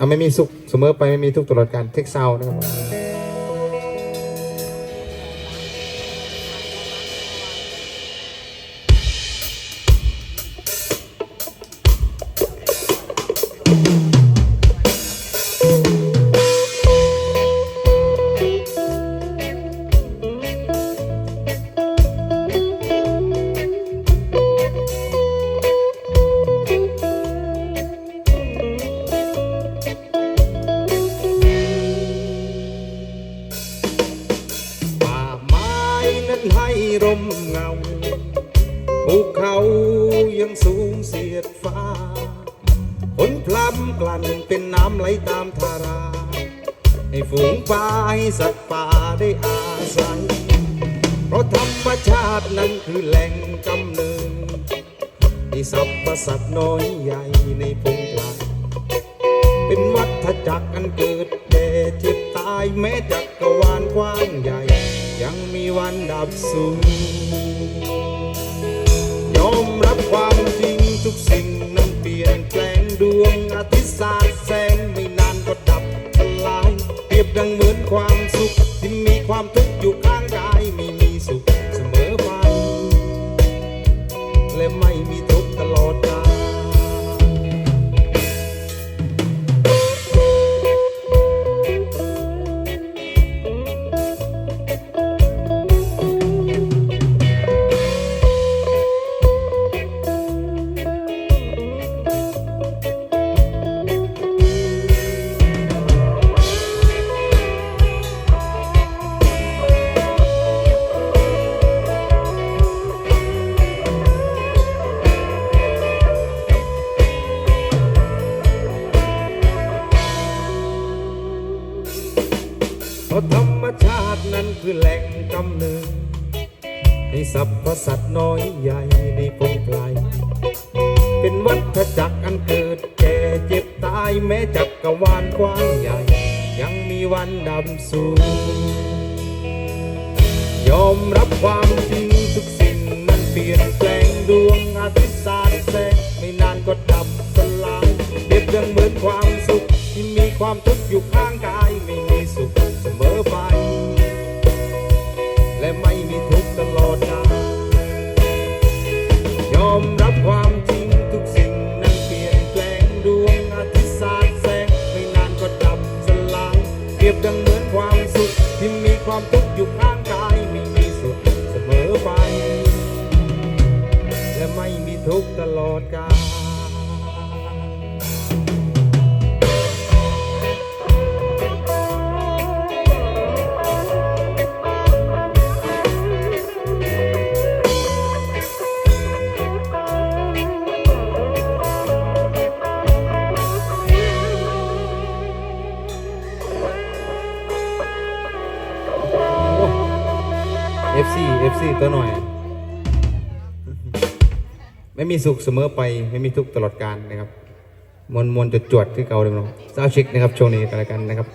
อะไม่มีสุขเสมอไปไม่มีทุกข์ตลอดการเทคซาวนะครับ นั้นให้ร่มเงาภูเขายังสูงเสียดฟ้าฝนพลัมกลั่นเป็นน้ำไหลตามทารา ให้ฝูงปลาให้สัตว์ป่าได้อาศัย เพราะธรรมชาตินั้นคือแหล่งกำเนิดที่สรรพสัตว์น้อยใหญ่ในพงไพรเป็นวัฏจักรอันเกิดแก่เจ็บตายแม้จักรวาลกว้างใหญ่ ยังมีวันดับสูญยอมรับความจริงทุกสิ่งนั้นเปลี่ยนแปลงดวงอาทิตย์สาดแสงไม่นานก็ดับทลาย เปรียบดังเหมือนความสุขที่มีความทุกข์อยู่ข้างกาย เพราะธรรมชาตินั้นคือแหล่งกำเนิดให้สรรพสัตว์น้อยใหญ่ในพงไพรเป็นวัฏจักรอันเกิดแก่เจ็บตายแม้จักรวาลกว้างใหญ่ ยังมีวันดำสูญยอมรับความจริงทุกสิ่งมันเปลี่ยนแปลงดวงอาทิตย์สาดแสงไม่นานก็ดับสลายเปรียบดังเหมือนความสุขที่มีความทุกข์อยู่ข้าง เปรียบดังเหมือนความสุข ที่มีความทุกข์อยู่ข้างกายไม่มีสุขเสมอไป และไม่มีทุกข์ตลอดกาล FC FC ตัวหน่อย ไม่มีสุขเสมอไปไม่มีทุกตลอดการนะครับมวนมวนจดจวดที่เก่าเลยเนาะสาวชิกนะครับช่วงนี้กันแล้วกันนะครับ